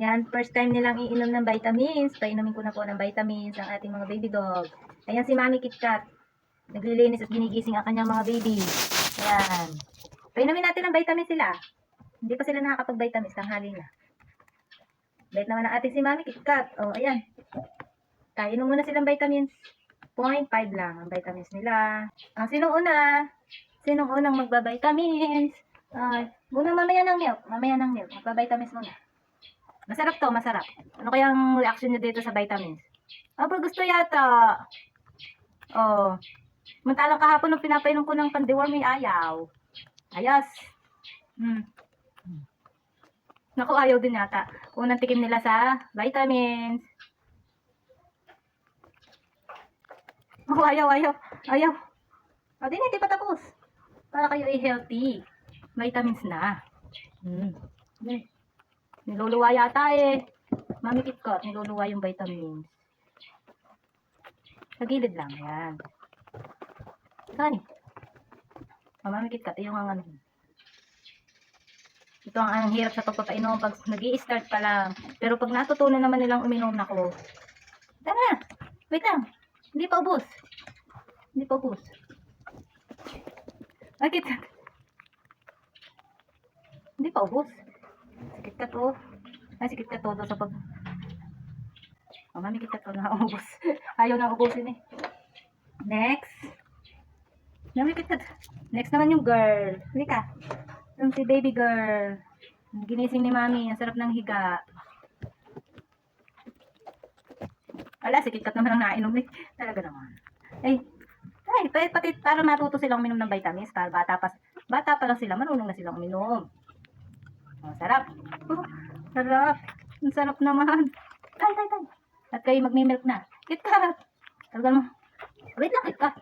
Yan, first time nilang iinom ng vitamins. Painumin ko na po ng vitamins ang ating mga baby dog. Ayan si Mami KitKat. Naglilinis at ginigising ang kanyang mga baby. Ayan. Painumin natin ng vitamins sila. Hindi pa sila nakakapag-vitamins. Tanghali na. Bait naman ang ating si Mami KitKat. O, ayan. Kainom muna silang vitamins. 0.5 lang ang vitamins nila. Ang sinong una? Sinong unang magba-vitamins? Ay, muna mamaya ng milk. Mamaya ng milk. Magba-vitamins muna. Masarap to, masarap. Ano kayang reaction nyo dito sa vitamins? Aba, gusto yata. Oh. Mantalang kahapon nung pinapainom ko ng pandiworm, may ayaw. Ayos. Hmm. Naku, ayaw din yata. Unang tikim nila sa vitamins. Oh, ayaw, ayaw. Ayaw. O, di na, di pa tapos. Para kayo ay healthy. Vitamins na. Hmm. Di. Niluluwa yata eh. Mami KitKat, niluluwa yung vitamins. Sa gilid lang, yan. Kani. Oh, Mami KitKat, yung ang ano. Ito ang, ang hirap sa pagpapainom pag nag start pa lang. Pero pag natutunan naman nilang uminom na ko, tara, wait lang. Hindi pa ubos. Hindi pa ubos. KitKat. Hindi pa ubos. Sikit ka to. Ay, sikit ka to. Doon sa pag... Oh, mami, kita to na ubos. Ayaw na ubusin eh. Next. Mami, kita Next naman yung girl. Hindi ka. Yung si baby girl. Ginising ni mami. Ang sarap ng higa. Wala, sikit kat naman ang nainom eh. Talaga naman. Ay, ay, pati para matuto silang uminom ng vitamins. Para bata pa, bata pa lang sila, marunong na silang uminom. Oh, sarap. Oh, sarap. Ang sarap naman. Tay, tay, tay. At kayo magmi-milk na. KitKat. Talaga mo. Wait lang, KitKat.